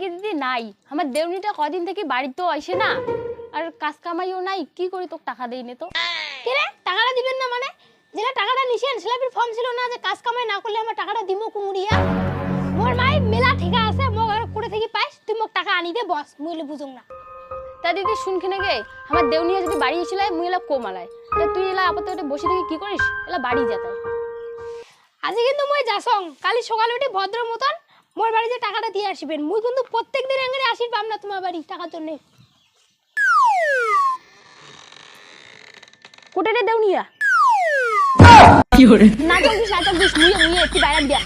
দিদি নাই। আমার দেউনিটা কদিন থেকে বাড়িতেও আসে না। আর কাজ কামাইও নাই, কি করি তোকে টাকা দেই নে তো? কে টাকাটা দিবেন না মানে? যেটা টাকাটা নিছেন ফর্ম ছিল না যে কাজ কামাই না করলে আমার টাকাটা দিমো কুমুরিয়া মোর মাই মেলা আছে, মোক আর করে থেকে পাইস, তুই মোক টাকা আনি দে, বস মুইলে বুঝুং না। তা দিদি শুনখিনে গে, আমার দেউনিয়া যদি বাড়ি এসে মুই এলা কোমালায় তা তুই এলা আপাতত বসে থেকে কি করিস? এলা বাড়ি যেতাই আজ কিন্তু মই যাসং, কালি সকালে উঠে ভদ্র মতন মোর বাড়িতে টাকাটা দিয়ে আসবেন মুই কিন্তু প্রত্যেক দিন এঙ্গে আসির পাম না তোমার বাড়ি টাকার জন্য। কোটে রে দেউনিয়া নাটক দিস নাটক দিস মুয়ে মুয়ে তুই বাইরে দিয়া।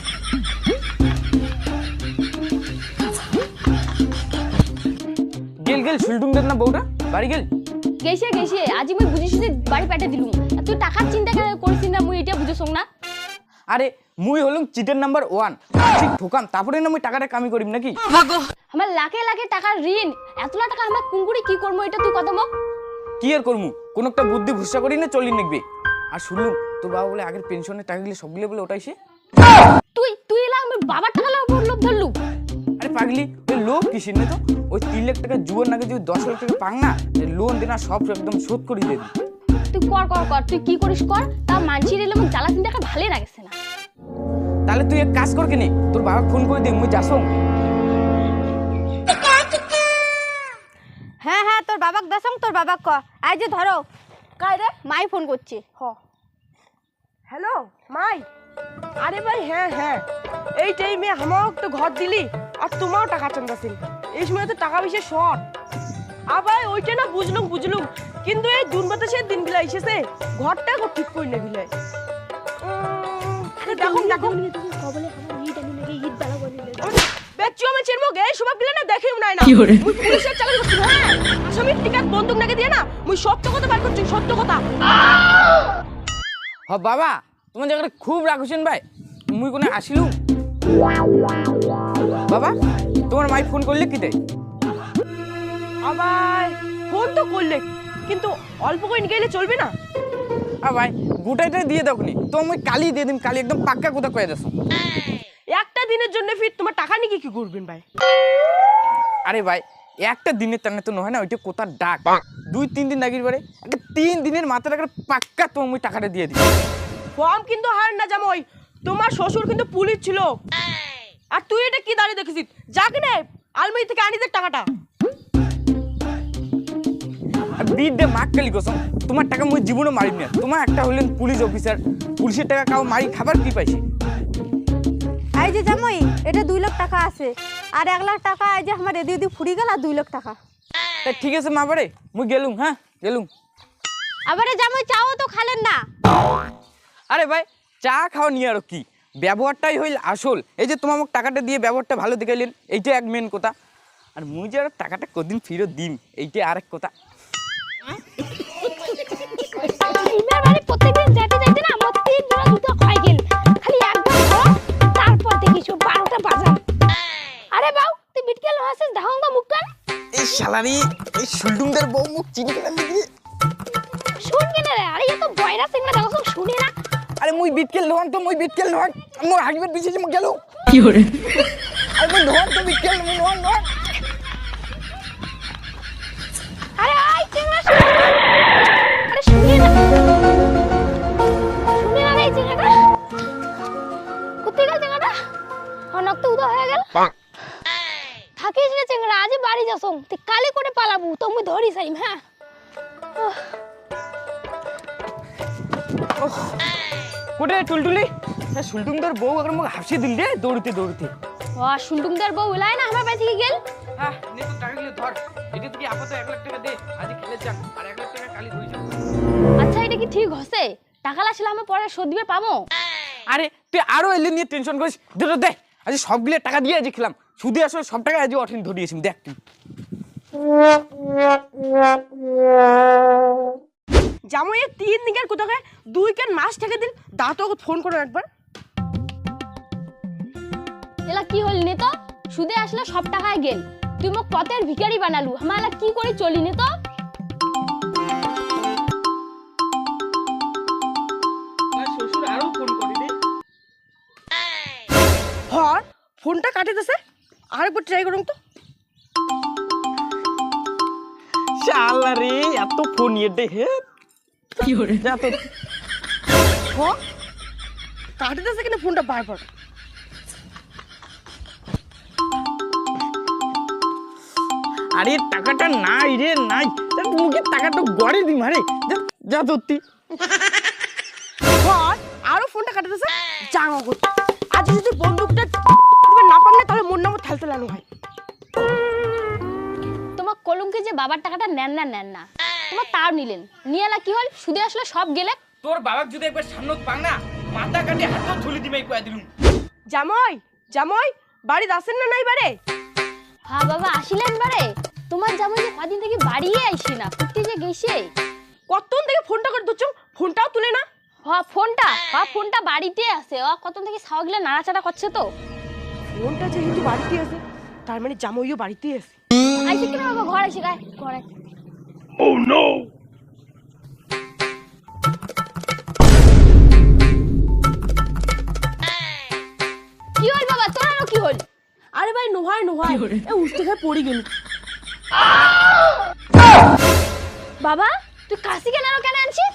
গেল গেল শুলটুম দেন না বউটা। বাড়ি গেল? গেছে গেছে। আজি মুই বুঝিস যে বাড়ি পেটে দিলুম। তুই টাকার চিন্তা করিস না মুই এটা বুঝছ না। আরে মুই হলুম চিটের নাম্বার ওয়ান। ঠিক ঠোকাম তারপরে না মুই টাকাটা কামি করিম নাকি? আমার লাখে লাখে টাকার ঋণ। এতলা টাকা আমরা কুঙ্কুরি কি করব এটা তুই কত মোক কি আর করমু? কোন একটা বুদ্ধি ভুসা করি না চলি নিকবে আর শুনলুম তোর বাবা বলে আগের পেনশনের টাকাগুলো সবগুলো বলে ওটাইছে তুই তুই এলা আমার বাবার টাকা লোভ লোভ ধরলু। আরে পাগলি ওই লোক কিসের নে তো ওই তিন লাখ টাকা জুয়ার নাকি যদি দশ লাখ টাকা পাং না লোন দেনা সব একদম শোধ করে দিয়ে দিবি। তুই কর কর কর তুই কি করিস কর তা মানছির এলে মোক জ্বালা চিন্তা ভালোই লাগছে না তাহলে তুই এক কাজ কর কেনে তোর বাবা ফোন করে দে মুই যাসং হ্যাঁ হ্যাঁ তোর বাবাক দাসং তোর বাবাক ক। আই যে ধরো কাই রে? মাই ফোন করছে। হ। হ্যালো মাই। আরে ভাই হ্যাঁ হ্যাঁ। এই টাইমে আমাও তো ঘর দিলি আর তোমাও টাকা চান্দাছিল। এই সময় তো টাকা পয়সা শর্ট। আবার ওইটা না বুঝলুম বুঝলুম। কিন্তু এই জুন বাতাসের দিনগুলো এসেছে ঘরটা ঠিক করে আমি সবাব গিলা না দেখিও নাই না। মুই পুলিশের চাকরি করছি হ্যাঁ। আসামির টিকাত বন্দুক নাকি দিয়ে না মুই সত্য কথা বার করছি সত্য কথা। হ বাবা তোমার জায়গাটা খুব রাগ হচ্ছেন ভাই। মুই কোনো আসিলুম? বাবা তোমার মাই ফোন করলে কি দেয় আবার ফোন তো করলে কিন্তু অল্প করে গেলে চলবে না। আ ভাই গোটাইটা দিয়ে দাও নি তো মুই কালি দিয়ে দিম কালি একদম পাক্কা কথা কয়ে দেছো। একটা দিনের জন্য ফির তোমার টাকা নিয়ে কি করবেন ভাই? আরে ভাই একটা দিনের টানে তো নয় না ওইটা কোথার ডাক? দুই তিন দিন লাগির পরে একটা তিন দিনের মাথা টাকা পাক্কা তোমার মুই টাকাটা দিয়ে দিই। ফর্ম কিন্তু হার না জামাই তোমার শ্বশুর কিন্তু পুলিশ ছিল। আর তুই এটা কি দাঁড়িয়ে দেখেছিস? যাক নে আলমারি থেকে আনি দে টাকাটা। আর বিদ্যে মাক কালি কসম তোমার টাকা মুই জীবনও মারিম না? তোমার একটা হলেন পুলিশ অফিসার পুলিশের টাকা কাউ মারি খাবার কি পাইছে? এই যে জামাই এটা দুই লাখ টাকা আছে। আর এক লাখ টাকা এই যে আমার এদি এদি ফুরি গেল আর দুই লাখ টাকা। তা ঠিক আছে মা বাড়ে মুই গেলুম হ্যাঁ গেলুম আবার জামাই চাও তো খালেন না। আরে ভাই চা খাওয়া নিয়ে আর কি? ব্যবহারটাই হইল আসল। এই যে তোমার টাকাটা দিয়ে ব্যবহারটা ভালো দেখাইলেন এইটা এক মেন কথা। আর মুই যে আর টাকাটা কদিন ফিরত দিম এইটা আরেক কথা। এবার বাড়ি প্রত্যেকদিন যেতে যেতে না আমার তিন জোড়া জুতো ক্ষয় গেল। খালি একবার ধর তারপর দেখিস বারোটা বাজান আরে বাউ তুই বিটকেল হাসিস ধাঙ্গা মুখটা এই শালারি এই সুলডুমদের বউ মুখ চিনি কেন দিদি শুন কেন রে আরে এ বয়রা সিংলা দেখো শুনে না। আরে মুই বিটকেল নোহান তো মুই বিটকেল নোহান মোর হাগিবের পিছিয়ে মুখ গেল। কি করে আরে মুই নোহান তো বিটকেল মুই নোহান নোহান আজই তুই কালি করে পালাবো? তো মুই ধরি সাইম হ্যাঁ? কোটে টুলটুলি? হ্যাঁ সুলটুমদের বউ মুখ হাসি দিল রে দৌড়তে দৌড়তে। ও শুনটুমদার বউ এলাই না আমার থেকে গেল? হ্যাঁ নে তো টাকাগুলো ধর। এটা থেকে আপাতত লাখ টাকা দে আজ খেলে যাক আর লাখ টাকা কালি আচ্ছা এটা কি ঠিক হসে? টাকা লাছিল আমি পরে শোধ দিবে পাবো? আরে তুই আরও এলে নিয়ে টেনশন করিস। দে দে আজ সবগুলো টাকা দিয়ে আজ খেলাম। সুদে আসলে সব টাকা আজ অঠিন ধরিয়েছি দেখ তুই। জামাই তিন দিকের কোথাকে দুই কেন মাস থেকে দিন দাঁতো ফোন করো একবার। এলা কি হল নে তো? সুদে আসলে সব টাকায় গেল। তুই মোক পথের ভিখারি বানালু আমার এলা কি করে চলি নে তো? শ্বশুর আরও ফোন করি দে হর ফোনটা কাটে দিছে। আরেকবার ট্রাই করুন তো। রে এত ফোন কাটতেছে কিনা ফোনটা বারবার আরে টাকাটা নাই রে নাই। মুখে টাকাটা গড়ে দিম আরে। যা ধরতি। আরও ফোনটা কাটাতেছে জানো আজ যদি ঠেলতে লানো হয় তোমার কলমকে যে বাবার টাকাটা নেন না নেন না। তোমার তাও নিলেন। নিয়ে কি হল? সুদে আসলে সব গেলে? তোর বাবাক যদি একবার সামনে পাং না মাথা কাটে হাতও থুলি দিবে কয়া দিলুম। জামাই জামাই বাড়ি আসেন না নাই বারে হ্যাঁ বাবা আসিলেন বারে তোমার যেমন যে কদিন থেকে বাড়িয়ে আইসি না কুর্তি যে গেছে? কতক্ষণ থেকে ফোনটা করে দিচ্ছ ফোনটাও তুলে না? হ ফোনটা। হ ফোনটা বাড়িতে আছে। ও কত থেকে ছাওয়াগুলো নাড়াচাড়া করছে তো? ফোনটা যেহেতু বাড়িতে আছে তার মানে জামাইও বাড়িতেই আছে। আইসি কিনা বাবা ঘর আইসি গায়ে ঘরে। কি হল বাবা? তোর আরও কি হল? আরে ভাই নোহায় নোহায় এ উঠতে খায় পড়ে গেল। বাবা তুই কাশি কেন আরও কেন আনছিস?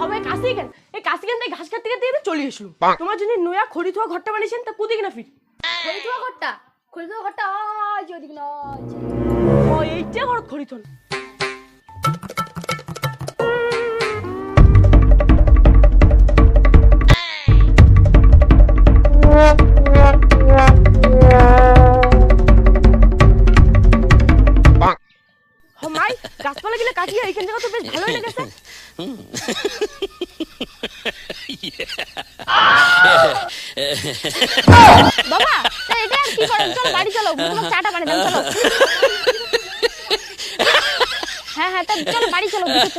হবে কাশি কেন? এই কাশি কেন? তাই ঘাস খেতে খেতে চলে এসলো। তোমার জন্য নয়া খড়ি থোয়া ঘরটা বানিয়েছেন তা পুদিক না ফির? খড়ি থোয়া ঘরটা খড়ি থোয়া ঘরটা আজ ওদিক না ও এইটা ঘর খড়ি থন বাবা এটা কি করেন? চলো বাড়ি চলো তোমার চাটা বানিয়ে দেন চলো। হ্যাঁ হ্যাঁ তা চলো বাড়ি চলো চলো,